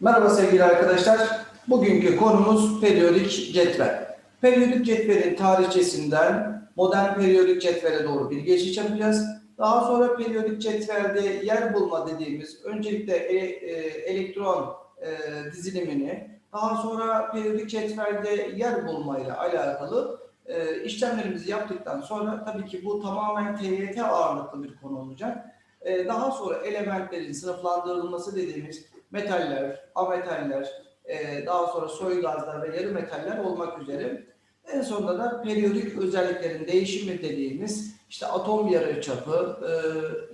Merhaba sevgili arkadaşlar. Bugünkü konumuz periyodik cetvel. Periyodik cetvelin tarihçesinden modern periyodik cetvele doğru bir geçiş yapacağız. Daha sonra periyodik cetvelde yer bulma dediğimiz öncelikle e- e- elektron e, dizilimini, daha sonra periyodik cetvelde yer bulmayla alakalı işlemlerimizi yaptıktan sonra tabii ki bu tamamen TYT ağırlıklı bir konu olacak. Daha sonra elementlerin sınıflandırılması dediğimiz metaller, ametaller, e, daha sonra soy gazlar ve yarı metaller olmak üzere en sonunda da periyodik özelliklerin değişimi dediğimiz işte atom yarıçapı, e,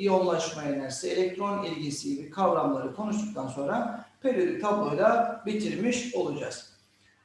iyonlaşma enerjisi, elektron ilgisi gibi kavramları konuştuktan sonra periyodik tabloyla bitirmiş olacağız.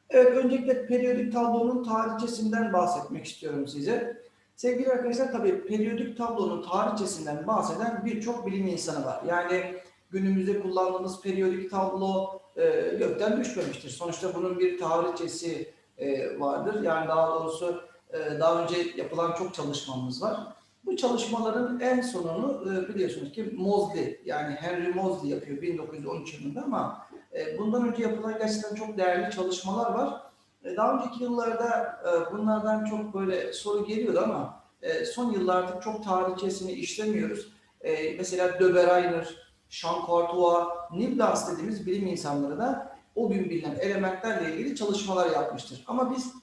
Evet, öncelikle periyodik tablonun tarihçesinden bahsetmek istiyorum size. Sevgili arkadaşlar, tabii periyodik tablonun tarihçesinden bahseden birçok bilim insanı var. Yani günümüzde kullandığımız periyodik tablo e, gökten düşmemiştir. Sonuçta bunun bir tarihçesi e, vardır. Yani daha doğrusu e, daha önce yapılan çok çalışmamız var. Bu çalışmaların en sonunu e, biliyorsunuz ki Moseley yani Henry Moseley yapıyor 1913 yılında ama e, bundan önce yapılan gerçekten çok değerli çalışmalar var. E, daha önceki yıllarda e, bunlardan çok böyle soru geliyordu ama e, son yıllarda çok tarihçesini işlemiyoruz. E, mesela De Jean Courtois, Niblas dediğimiz bilim insanları da o gün bilinen elementlerle ilgili çalışmalar yapmıştır. Ama biz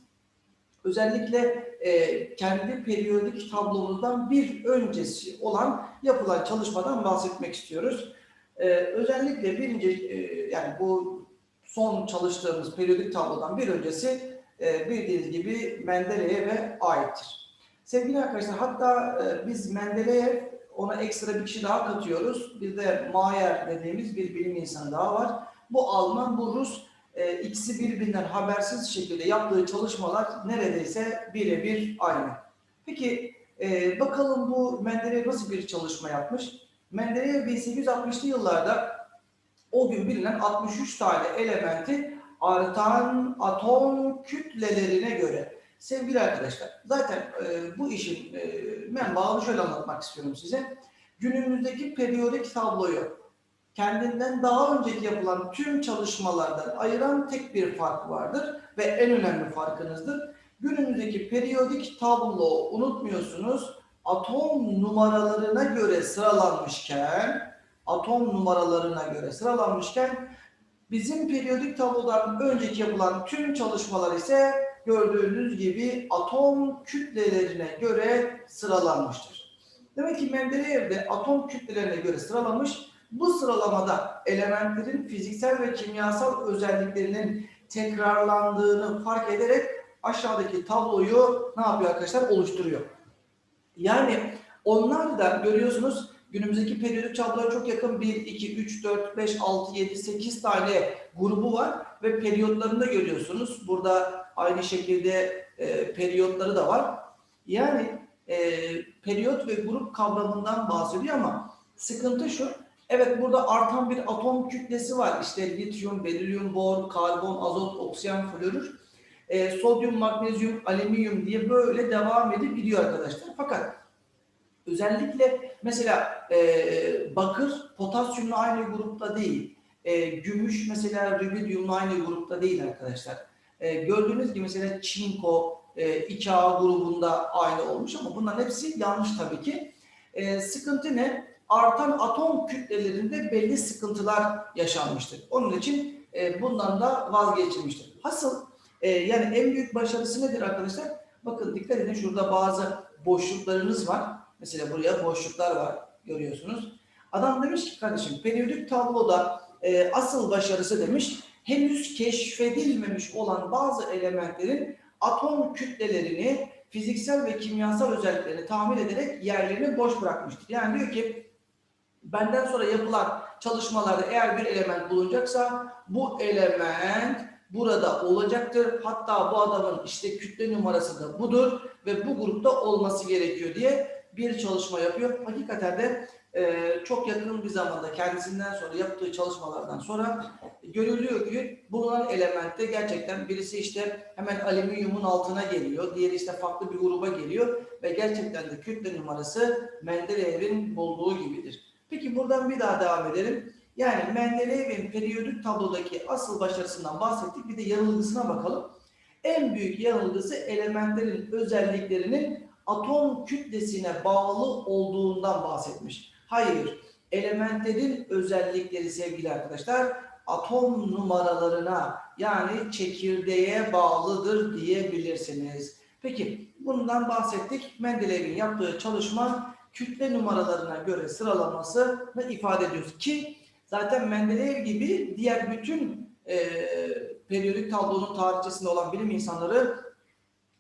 özellikle e, kendi periyodik tablomuzdan bir öncesi olan yapılan çalışmadan bahsetmek istiyoruz. E, özellikle birinci e, yani bu son çalıştığımız periyodik tablodan bir öncesi e, bildiğiniz gibi Mendeleyev'e aittir. Sevgili arkadaşlar hatta e, biz Mendeleyev ona ekstra bir kişi daha katıyoruz. Bir de Mayer dediğimiz bir bilim insanı daha var. Bu Alman, bu Rus e, ikisi birbirinden habersiz şekilde yaptığı çalışmalar neredeyse birebir aynı. Peki e, bakalım bu Mendeleev nasıl bir çalışma yapmış? Mendeleev 1860'lı yıllarda o gün bilinen 63 tane elementi artan atom kütlelerine göre sevgili arkadaşlar zaten e, bu işin e, menbaını şöyle anlatmak istiyorum size. Günümüzdeki periyodik tabloyu kendinden daha önceki yapılan tüm çalışmalardan ayıran tek bir fark vardır ve en önemli farkınızdır. Günümüzdeki periyodik tablo unutmuyorsunuz atom numaralarına göre sıralanmışken atom numaralarına göre sıralanmışken bizim periyodik tablodan önceki yapılan tüm çalışmalar ise gördüğünüz gibi atom kütlelerine göre sıralanmıştır. Demek ki Mendeleev de atom kütlelerine göre sıralamış. Bu sıralamada elementlerin fiziksel ve kimyasal özelliklerinin tekrarlandığını fark ederek aşağıdaki tabloyu ne yapıyor arkadaşlar? Oluşturuyor. Yani onlar da görüyorsunuz günümüzdeki periyodik tabloya çok yakın 1, 2, 3, 4, 5, 6, 7, 8 tane grubu var ve periyotlarını da görüyorsunuz. Burada aynı şekilde e, periyotları da var. Yani e, periyot ve grup kavramından bahsediyor ama sıkıntı şu. Evet burada artan bir atom kütlesi var. İşte lityum, berilyum, bor, karbon, azot, oksijen, florür. E, sodyum, magnezyum, alüminyum diye böyle devam edip gidiyor arkadaşlar. Fakat özellikle mesela e, bakır potasyumla aynı grupta değil. E, gümüş mesela rubidiumla aynı grupta değil arkadaşlar. E, gördüğünüz gibi mesela çinko e, 2A grubunda aynı olmuş ama bunların hepsi yanlış tabii ki. E, sıkıntı ne? Artan atom kütlelerinde belli sıkıntılar yaşanmıştır. Onun için e, bundan da vazgeçilmiştir. Hasıl e, yani en büyük başarısı nedir arkadaşlar? Bakın dikkat edin şurada bazı boşluklarınız var. Mesela buraya boşluklar var görüyorsunuz. Adam demiş ki kardeşim periyodik tabloda e, asıl başarısı demiş henüz keşfedilmemiş olan bazı elementlerin atom kütlelerini fiziksel ve kimyasal özelliklerini tahmin ederek yerlerini boş bırakmıştır. Yani diyor ki benden sonra yapılan çalışmalarda eğer bir element bulunacaksa bu element burada olacaktır. Hatta bu adamın işte kütle numarası da budur ve bu grupta olması gerekiyor diye bir çalışma yapıyor. Hakikaten de e, çok yakın bir zamanda kendisinden sonra yaptığı çalışmalardan sonra görülüyor ki bulunan elementte gerçekten birisi işte hemen alüminyumun altına geliyor. Diğeri işte farklı bir gruba geliyor ve gerçekten de kütle numarası Mendeleyev'in bulduğu gibidir. Peki buradan bir daha devam edelim. Yani Mendeleyev'in periyodik tablodaki asıl başarısından bahsettik. Bir de yanılgısına bakalım. En büyük yanılgısı elementlerin özelliklerinin atom kütlesine bağlı olduğundan bahsetmiş. Hayır, elementlerin özellikleri sevgili arkadaşlar atom numaralarına yani çekirdeğe bağlıdır diyebilirsiniz. Peki bundan bahsettik. Mendeleyev'in yaptığı çalışma kütle numaralarına göre sıralamasını ifade ediyoruz ki zaten Mendeleev gibi diğer bütün e, periyodik tablonun tarihçesinde olan bilim insanları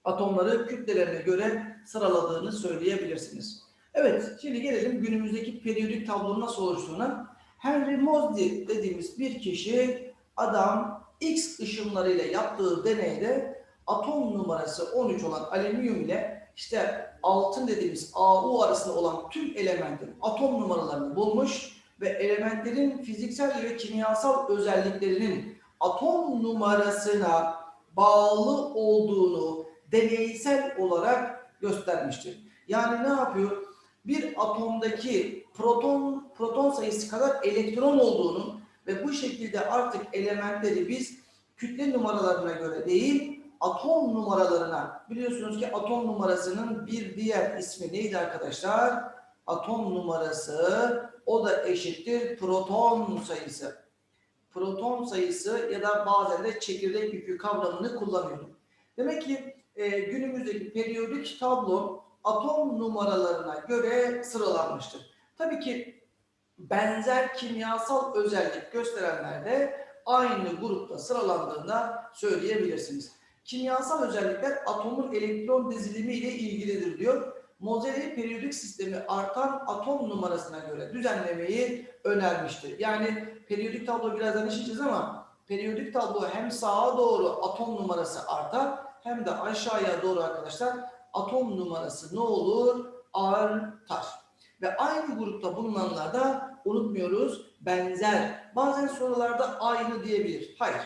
atomları kütlelerine göre sıraladığını söyleyebilirsiniz. Evet, şimdi gelelim günümüzdeki periyodik tablonun nasıl oluştuğuna. Henry Moseley dediğimiz bir kişi adam X ışınlarıyla yaptığı deneyde atom numarası 13 olan alüminyum ile işte altın dediğimiz AU arasında olan tüm elementin atom numaralarını bulmuş ve elementlerin fiziksel ve kimyasal özelliklerinin atom numarasına bağlı olduğunu deneysel olarak göstermiştir. Yani ne yapıyor? Bir atomdaki proton proton sayısı kadar elektron olduğunu ve bu şekilde artık elementleri biz kütle numaralarına göre değil atom numaralarına biliyorsunuz ki atom numarasının bir diğer ismi neydi arkadaşlar? Atom numarası o da eşittir proton sayısı. Proton sayısı ya da bazen de çekirdek yükü kavramını kullanıyorum. Demek ki e, günümüzdeki periyodik tablo atom numaralarına göre sıralanmıştır. Tabii ki benzer kimyasal özellik gösterenler de aynı grupta sıralandığında söyleyebilirsiniz. Kimyasal özellikler atomun elektron dizilimi ile ilgilidir diyor. Moseley periyodik sistemi artan atom numarasına göre düzenlemeyi önermiştir. Yani periyodik tablo birazdan işleyeceğiz ama periyodik tablo hem sağa doğru atom numarası artar hem de aşağıya doğru arkadaşlar atom numarası ne olur? Artar. Ve aynı grupta bulunanlar da unutmuyoruz benzer. Bazen sorularda aynı diyebilir. Hayır.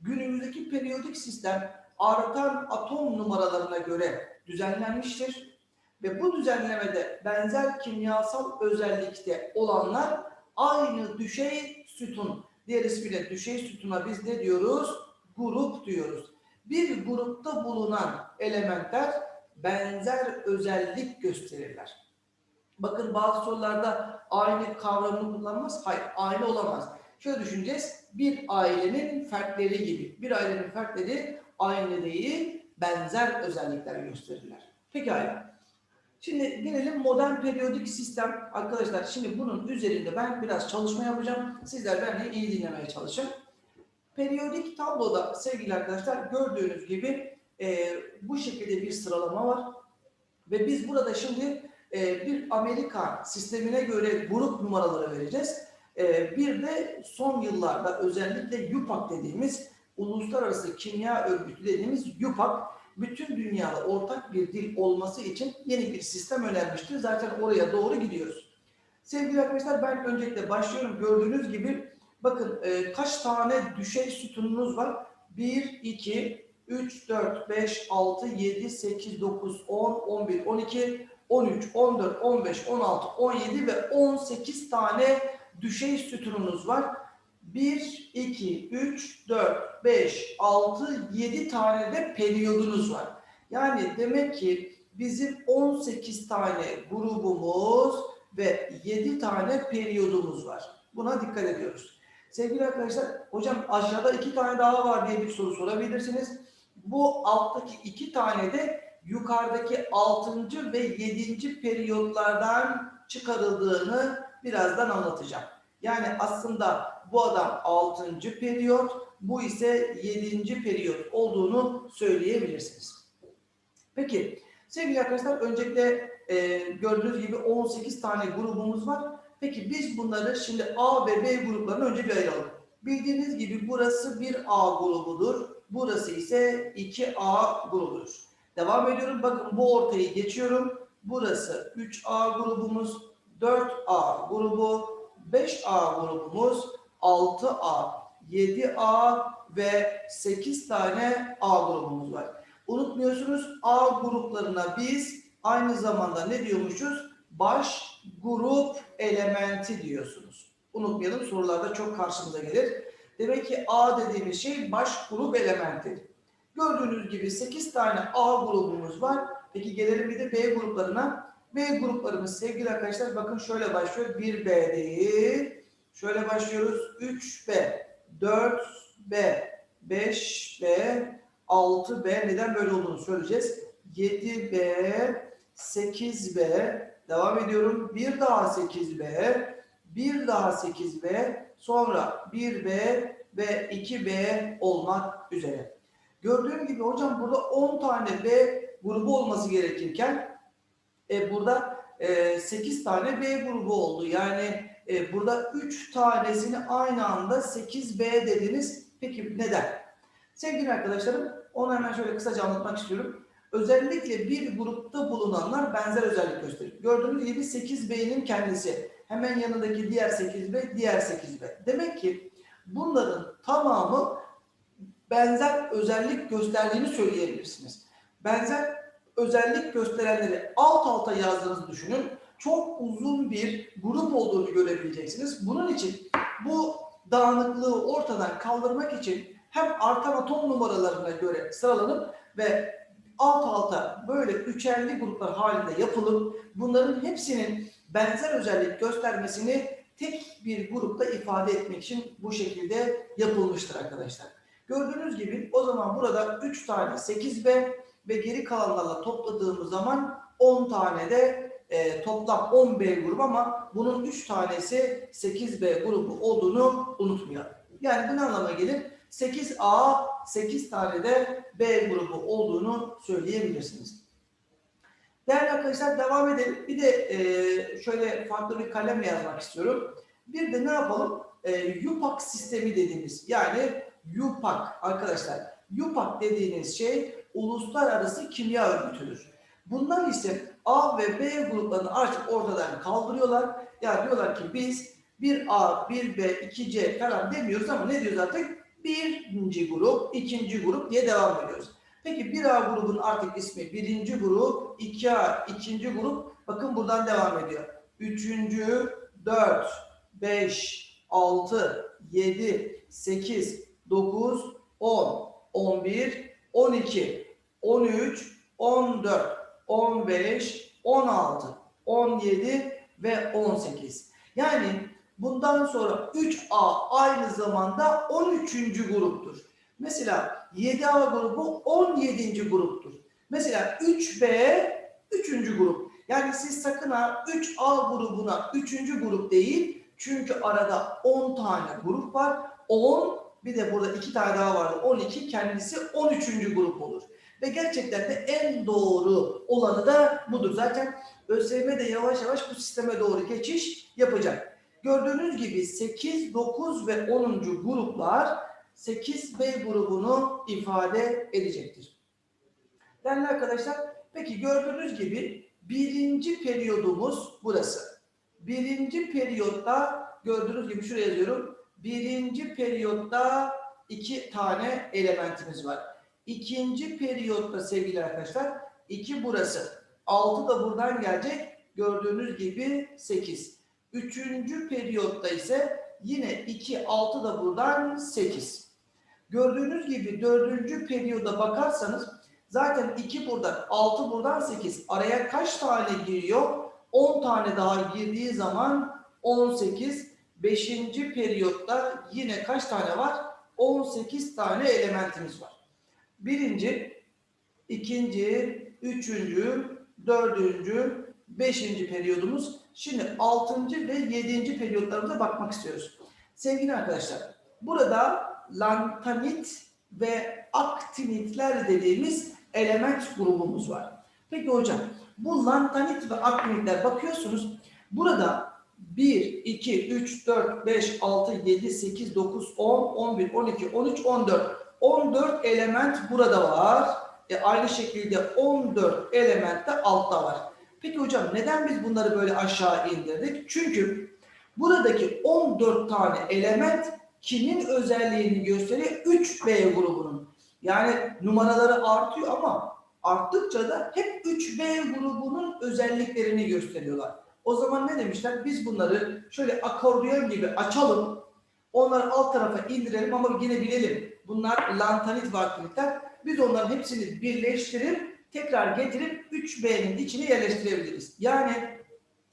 Günümüzdeki periyodik sistem artan atom numaralarına göre düzenlenmiştir. Ve bu düzenlemede benzer kimyasal özellikte olanlar aynı düşey sütun. Diğer ismiyle düşey sütuna biz ne diyoruz? Grup diyoruz. Bir grupta bulunan elementler benzer özellik gösterirler. Bakın bazı sorularda aynı kavramını kullanmaz. Hayır, aynı olamaz. Şöyle düşüneceğiz. Bir ailenin fertleri gibi. Bir ailenin fertleri aynı değil, benzer özellikler gösterirler. Pekala. Şimdi gelelim modern periyodik sistem. Arkadaşlar şimdi bunun üzerinde ben biraz çalışma yapacağım. Sizler benimle iyi dinlemeye çalışın. Periyodik tabloda sevgili arkadaşlar gördüğünüz gibi e, bu şekilde bir sıralama var. Ve biz burada şimdi e, bir Amerika sistemine göre grup numaraları vereceğiz. E, bir de son yıllarda özellikle UPAC dediğimiz Uluslararası Kimya Örgütü dediğimiz UPAC bütün dünyada ortak bir dil olması için yeni bir sistem önermiştir. Zaten oraya doğru gidiyoruz. Sevgili arkadaşlar ben öncelikle başlıyorum. Gördüğünüz gibi bakın e, kaç tane düşey sütununuz var? 1, 2, 3, 4, 5, 6, 7, 8, 9, 10, 11, 12, 13, 14, 15, 16, 17 ve 18 tane düşey sütununuz var. 1, 2, 3, 4, 5, 6, 7 tane de periyodunuz var. Yani demek ki bizim 18 tane grubumuz ve 7 tane periyodumuz var. Buna dikkat ediyoruz. Sevgili arkadaşlar, hocam aşağıda 2 tane daha var diye bir soru sorabilirsiniz. Bu alttaki 2 tane de yukarıdaki 6. ve 7. periyotlardan çıkarıldığını birazdan anlatacağım. Yani aslında bu adam 6. periyot, bu ise 7. periyot olduğunu söyleyebilirsiniz. Peki sevgili arkadaşlar öncelikle e, gördüğünüz gibi 18 tane grubumuz var. Peki biz bunları şimdi A ve B gruplarını önce bir ayıralım. Bildiğiniz gibi burası bir A grubudur. Burası ise 2A grubudur. Devam ediyorum. Bakın bu ortayı geçiyorum. Burası 3A grubumuz, 4A grubu, 5A grubumuz, 6A, 7A ve 8 tane A grubumuz var. Unutmuyorsunuz A gruplarına biz aynı zamanda ne diyormuşuz? Baş grup elementi diyorsunuz. Unutmayalım sorularda çok karşımıza gelir. Demek ki A dediğimiz şey baş grup elementi. Gördüğünüz gibi 8 tane A grubumuz var. Peki gelelim bir de B gruplarına. B gruplarımız sevgili arkadaşlar bakın şöyle başlıyor. 1B değil. Şöyle başlıyoruz. 3B, 4B, 5B, 6B. Neden böyle olduğunu söyleyeceğiz. 7B, 8B. Devam ediyorum. Bir daha 8B, bir daha 8B, sonra 1B ve 2B olmak üzere. Gördüğüm gibi hocam burada 10 tane B grubu olması gerekirken e, burada e, 8 tane B grubu oldu. Yani e, burada 3 tanesini aynı anda 8B dediniz. Peki neden? Sevgili arkadaşlarım onu hemen şöyle kısaca anlatmak istiyorum. Özellikle bir grupta bulunanlar benzer özellik gösterir. Gördüğünüz gibi 8B'nin kendisi. Hemen yanındaki diğer 8B, diğer 8B. Demek ki bunların tamamı benzer özellik gösterdiğini söyleyebilirsiniz. Benzer özellik gösterenleri alt alta yazdığınızı düşünün. Çok uzun bir grup olduğunu görebileceksiniz. Bunun için bu dağınıklığı ortadan kaldırmak için hem artan atom numaralarına göre sıralanıp ve alt alta böyle üçerli gruplar halinde yapılıp bunların hepsinin benzer özellik göstermesini tek bir grupta ifade etmek için bu şekilde yapılmıştır arkadaşlar. Gördüğünüz gibi o zaman burada 3 tane 8B ve geri kalanlarla topladığımız zaman 10 tane de e, toplam 10B grubu ama bunun 3 tanesi 8B grubu olduğunu unutmayalım. Yani bu ne anlama gelir? 8A 8 tane de B grubu olduğunu söyleyebilirsiniz. Değerli arkadaşlar devam edelim. Bir de e, şöyle farklı bir kalemle yazmak istiyorum. Bir de ne yapalım? E, YUPAC sistemi dediğimiz yani YUPAC arkadaşlar. YUPAC dediğiniz şey uluslararası kimya örgütüdür. Bunlar ise A ve B gruplarını artık ortadan kaldırıyorlar. Yani diyorlar ki biz 1A, 1B, 2C falan demiyoruz ama ne diyoruz artık? Birinci grup, ikinci grup diye devam ediyoruz. Peki 1A grubun artık ismi birinci grup, 2A ikinci grup. Bakın buradan devam ediyor. Üçüncü, 4, 5, 6, 7, 8, 9, 10, 11, 12, 13, 14, 15, 16, 17 ve 18. Yani bundan sonra 3A aynı zamanda 13. gruptur. Mesela 7A grubu 17. gruptur. Mesela 3B 3. grup. Yani siz sakın ha 3A grubuna 3. grup değil. Çünkü arada 10 tane grup var. 10 bir de burada 2 tane daha vardı. 12 kendisi 13. grup olur. Ve gerçekten de en doğru olanı da budur. Zaten ÖSYM de yavaş yavaş bu sisteme doğru geçiş yapacak. Gördüğünüz gibi 8, 9 ve 10. gruplar 8B grubunu ifade edecektir. Değerli arkadaşlar, peki gördüğünüz gibi birinci periyodumuz burası. Birinci periyotta gördüğünüz gibi şuraya yazıyorum. Birinci periyotta iki tane elementimiz var. İkinci periyotta sevgili arkadaşlar iki burası. Altı da buradan gelecek. Gördüğünüz gibi sekiz. Üçüncü periyotta ise yine iki altı da buradan sekiz. Gördüğünüz gibi dördüncü periyoda bakarsanız zaten iki buradan altı buradan sekiz. Araya kaç tane giriyor? 10 tane daha girdiği zaman 18. Beşinci periyotta yine kaç tane var? 18 tane elementimiz var. Birinci, ikinci, üçüncü, dördüncü, beşinci periyodumuz. Şimdi altıncı ve yedinci periyotlarımıza bakmak istiyoruz. Sevgili arkadaşlar, burada lantanit ve aktinitler dediğimiz element grubumuz var. Peki hocam, bu lantanit ve aktinitler bakıyorsunuz. Burada 1, 2, 3, 4, 5, 6, 7, 8, 9, 10, 11, 12, 13, 14. 14 element burada var. E aynı şekilde 14 element de altta var. Peki hocam neden biz bunları böyle aşağı indirdik? Çünkü buradaki 14 tane element kimin özelliğini gösteriyor? 3B grubunun. Yani numaraları artıyor ama arttıkça da hep 3B grubunun özelliklerini gösteriyorlar. O zaman ne demişler? Biz bunları şöyle akordeon gibi açalım. Onları alt tarafa indirelim ama yine bilelim. Bunlar lantanit ve aktinitler. Biz onların hepsini birleştirip tekrar getirip 3B'nin içine yerleştirebiliriz. Yani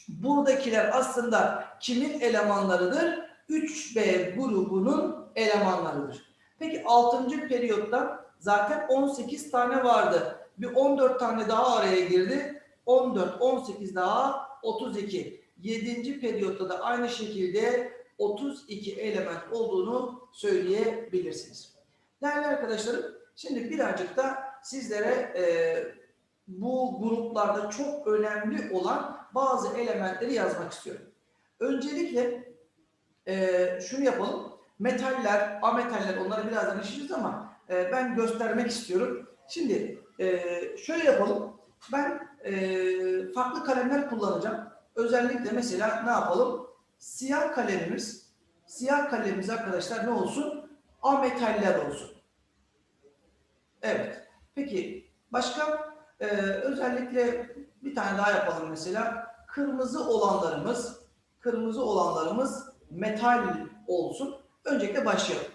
buradakiler aslında kimin elemanlarıdır? 3B grubunun elemanlarıdır. Peki 6. periyotta zaten 18 tane vardı. Bir 14 tane daha araya girdi. 14, 18 daha 32. 7. periyotta da aynı şekilde 32 element olduğunu söyleyebilirsiniz. Değerli arkadaşlarım, şimdi birazcık da sizlere e, bu gruplarda çok önemli olan bazı elementleri yazmak istiyorum. Öncelikle e, şunu yapalım. Metaller, ametaller onları birazdan işleyeceğiz ama e, ben göstermek istiyorum. Şimdi e, şöyle yapalım. Ben e, farklı kalemler kullanacağım. Özellikle mesela ne yapalım? Siyah kalemimiz, siyah kalemimiz arkadaşlar ne olsun? Ametaller olsun. Evet. Peki başka e, özellikle bir tane daha yapalım mesela. Kırmızı olanlarımız, kırmızı olanlarımız metal olsun. Öncelikle başlayalım.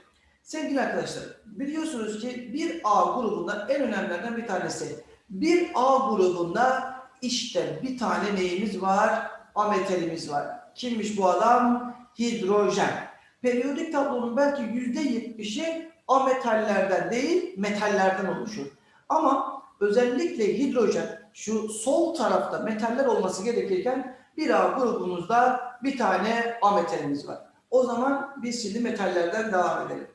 Sevgili arkadaşlar, biliyorsunuz ki bir A grubunda en önemlilerden bir tanesi. Bir A grubunda işte bir tane neyimiz var? Ametalimiz var. Kimmiş bu adam? Hidrojen. Periyodik tablonun belki yüzde yetmişi ametallerden değil, metallerden oluşur. Ama özellikle hidrojen şu sol tarafta metaller olması gerekirken bir A grubumuzda bir tane ametalimiz var. O zaman biz şimdi metallerden devam edelim.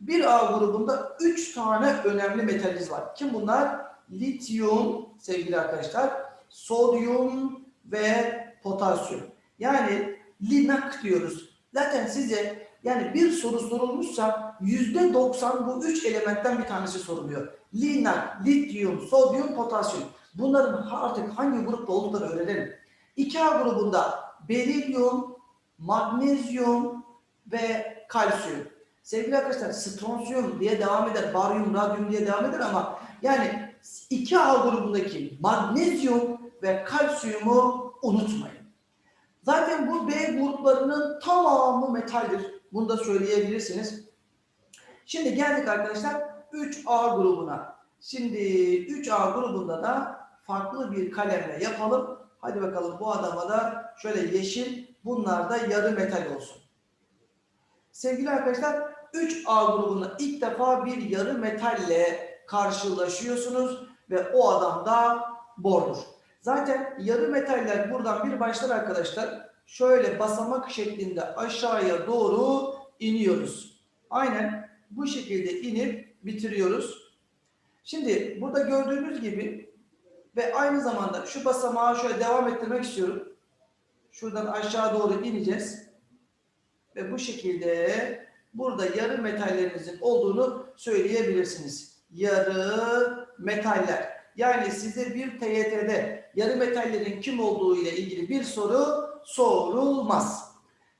Bir A grubunda üç tane önemli metaliz var. Kim bunlar? Lityum sevgili arkadaşlar, sodyum ve potasyum. Yani linak diyoruz. Zaten size yani bir soru sorulmuşsa yüzde doksan bu üç elementten bir tanesi soruluyor. Linak, lityum, sodyum, potasyum. Bunların artık hangi grupta olduklarını öğrenelim. 2A grubunda berilyum, magnezyum ve kalsiyum. Sevgili arkadaşlar stronsiyum diye devam eder, baryum, radyum diye devam eder ama yani 2A grubundaki magnezyum ve kalsiyumu unutmayın. Zaten bu B gruplarının tamamı metaldir. Bunu da söyleyebilirsiniz. Şimdi geldik arkadaşlar 3A grubuna. Şimdi 3A grubunda da farklı bir kalemle yapalım. Hadi bakalım bu adama da şöyle yeşil, bunlar da yarı metal olsun. Sevgili arkadaşlar 3A grubunda ilk defa bir yarı metalle karşılaşıyorsunuz ve o adam da bordur. Zaten yarı metaller buradan bir başlar arkadaşlar. Şöyle basamak şeklinde aşağıya doğru iniyoruz. Aynen bu şekilde inip bitiriyoruz. Şimdi burada gördüğünüz gibi ve aynı zamanda şu basamağı şöyle devam ettirmek istiyorum. Şuradan aşağı doğru ineceğiz. Ve bu şekilde burada yarı metallerinizin olduğunu söyleyebilirsiniz. Yarı metaller. Yani size bir TYT'de yarı metallerin kim olduğu ile ilgili bir soru sorulmaz.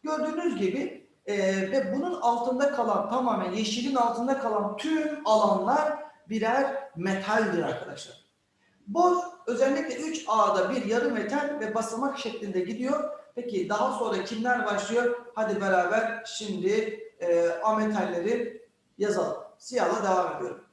Gördüğünüz gibi e, ve bunun altında kalan tamamen yeşilin altında kalan tüm alanlar birer metaldir arkadaşlar. Bor özellikle 3A'da bir yarı metal ve basamak şeklinde gidiyor. Peki daha sonra kimler başlıyor? Hadi beraber şimdi e, ametalleri yazalım. Siyahla devam ediyorum.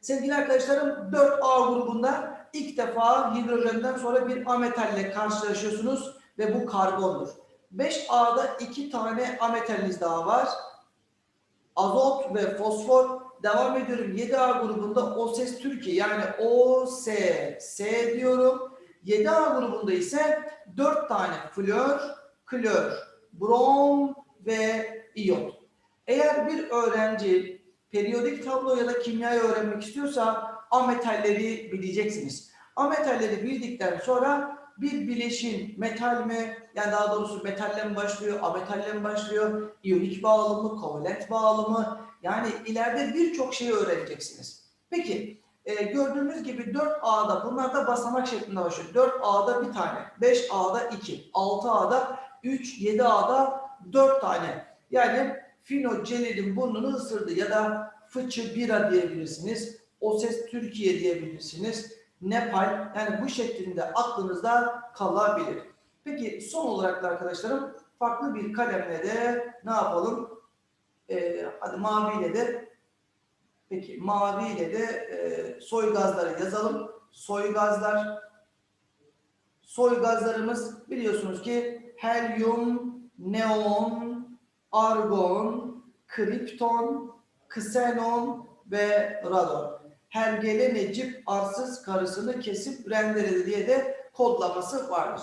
Sevgili arkadaşlarım 4A grubunda ilk defa hidrojenden sonra bir ametalle karşılaşıyorsunuz ve bu karbondur. 5A'da iki tane ametaliniz daha var. Azot ve fosfor. Devam ediyorum. 7A grubunda O ses Türkiye yani O, S, S diyorum. 7A grubunda ise 4 tane flör, klor, brom ve iyot. Eğer bir öğrenci periyodik tablo ya da kimyayı öğrenmek istiyorsa ametalleri bileceksiniz. Ametalleri bildikten sonra bir bileşin metal mi yani daha doğrusu metalle mi başlıyor, ametalle mi başlıyor, iyonik bağlamı, kovalent bağlamı yani ileride birçok şeyi öğreneceksiniz. Peki e, gördüğünüz gibi 4A'da bunlar da basamak şeklinde başlıyor. 4A'da bir tane, 5A'da 2, 6A'da 3, 7A'da 4 tane. Yani Fino Celil'in burnunu ısırdı ya da fıçı bira diyebilirsiniz. O ses Türkiye diyebilirsiniz. Nepal yani bu şeklinde aklınızda kalabilir. Peki son olarak da arkadaşlarım farklı bir kalemle de ne yapalım? Ee, hadi maviyle de peki maviyle de e, soy gazları yazalım. Soy gazlar soy gazlarımız biliyorsunuz ki helyum, neon, argon, kripton, ksenon ve radon. Hergele Necip arsız karısını kesip rendeledi diye de kodlaması vardır.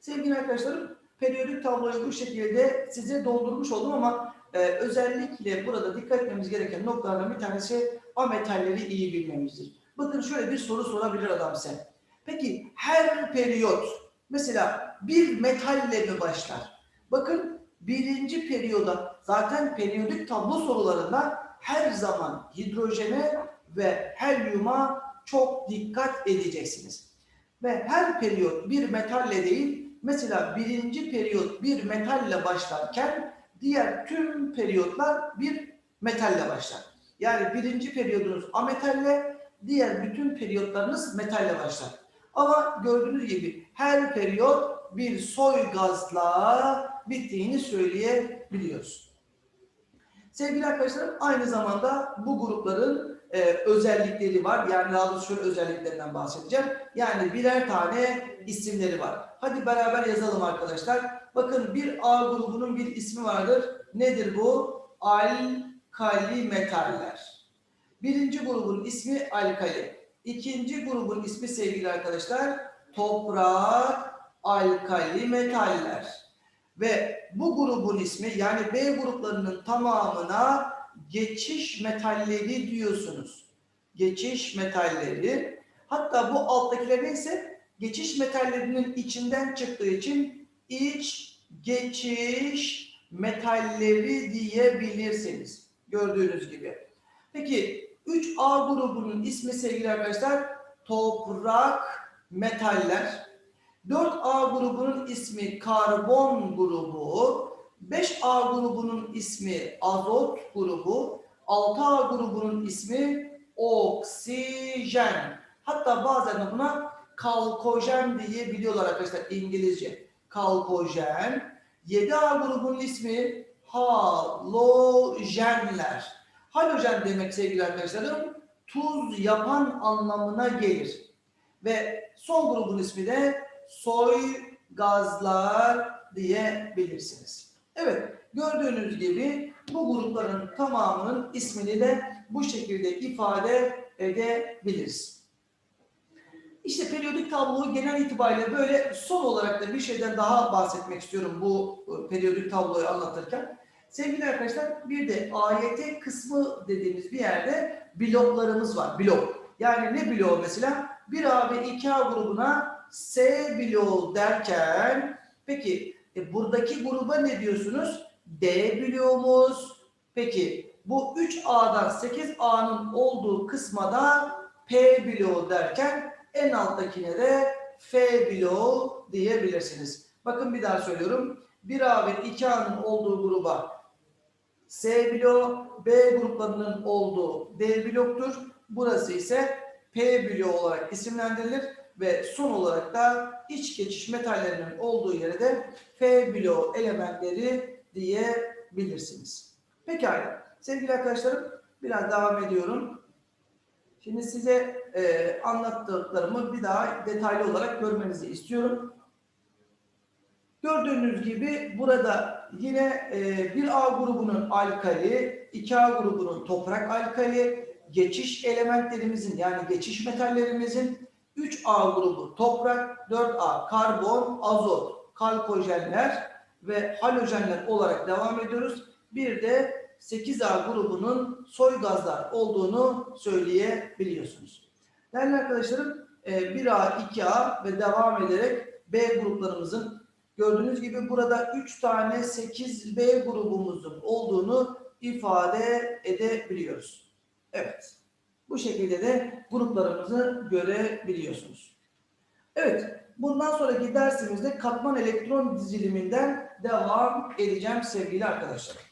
Sevgili arkadaşlarım periyodik tabloyu bu şekilde size doldurmuş oldum ama e, özellikle burada dikkat etmemiz gereken noktalardan bir tanesi ametalleri iyi bilmemizdir. Bakın şöyle bir soru sorabilir adam size. Peki her periyot mesela bir metalle mi başlar? Bakın birinci periyoda zaten periyodik tablo sorularında her zaman hidrojene ve helyuma çok dikkat edeceksiniz. Ve her periyot bir metalle değil, mesela birinci periyot bir metalle başlarken diğer tüm periyotlar bir metalle başlar. Yani birinci periyodunuz ametalle, diğer bütün periyotlarınız metalle başlar. Ama gördüğünüz gibi her periyot bir soy gazla bittiğini söyleyebiliyoruz. Sevgili arkadaşlarım aynı zamanda bu grupların e, özellikleri var. Yani daha doğrusu şöyle özelliklerinden bahsedeceğim. Yani birer tane isimleri var. Hadi beraber yazalım arkadaşlar. Bakın bir A grubunun bir ismi vardır. Nedir bu? Alkali metaller. Birinci grubun ismi alkali. İkinci grubun ismi sevgili arkadaşlar toprak, alkali metaller. Ve bu grubun ismi yani B gruplarının tamamına geçiş metalleri diyorsunuz. Geçiş metalleri. Hatta bu alttakiler neyse geçiş metallerinin içinden çıktığı için iç geçiş metalleri diyebilirsiniz. Gördüğünüz gibi. Peki 3A grubunun ismi sevgili arkadaşlar toprak metaller. 4A grubunun ismi karbon grubu. 5A grubunun ismi azot grubu. 6A grubunun ismi oksijen. Hatta bazen de buna kalkojen diye biliyorlar arkadaşlar İngilizce. Kalkojen. 7A grubunun ismi halojenler. Halojen demek sevgili arkadaşlarım tuz yapan anlamına gelir. Ve son grubun ismi de soy gazlar diyebilirsiniz. Evet gördüğünüz gibi bu grupların tamamının ismini de bu şekilde ifade edebiliriz. İşte periyodik tablo genel itibariyle böyle son olarak da bir şeyden daha bahsetmek istiyorum bu e, periyodik tabloyu anlatırken. Sevgili arkadaşlar bir de AYT kısmı dediğimiz bir yerde bloklarımız var. Blok. Yani ne bloğu mesela? 1A ve 2A grubuna S bloğu derken peki e, buradaki gruba ne diyorsunuz? D bloğumuz. Peki bu 3A'dan 8A'nın olduğu kısma da P bloğu derken en alttakine de F bloğu diyebilirsiniz. Bakın bir daha söylüyorum. 1A ve 2A'nın olduğu gruba S bloğu, B gruplarının olduğu D bloktur. Burası ise P bloğu olarak isimlendirilir ve son olarak da iç geçiş metallerinin olduğu yere de F bloğu elementleri diyebilirsiniz. Pekala. Sevgili arkadaşlarım biraz devam ediyorum. Şimdi size e, anlattıklarımı bir daha detaylı olarak görmenizi istiyorum. Gördüğünüz gibi burada yine e, bir A grubunun alkali, 2A grubunun toprak alkali, geçiş elementlerimizin yani geçiş metallerimizin 3A grubu toprak, 4A karbon, azot, kalkojenler ve halojenler olarak devam ediyoruz. Bir de 8A grubunun soy gazlar olduğunu söyleyebiliyorsunuz. Değerli arkadaşlarım 1A, 2A ve devam ederek B gruplarımızın gördüğünüz gibi burada 3 tane 8B grubumuzun olduğunu ifade edebiliyoruz. Evet. Bu şekilde de gruplarımızı görebiliyorsunuz. Evet. Bundan sonraki dersimizde katman elektron diziliminden devam edeceğim sevgili arkadaşlar.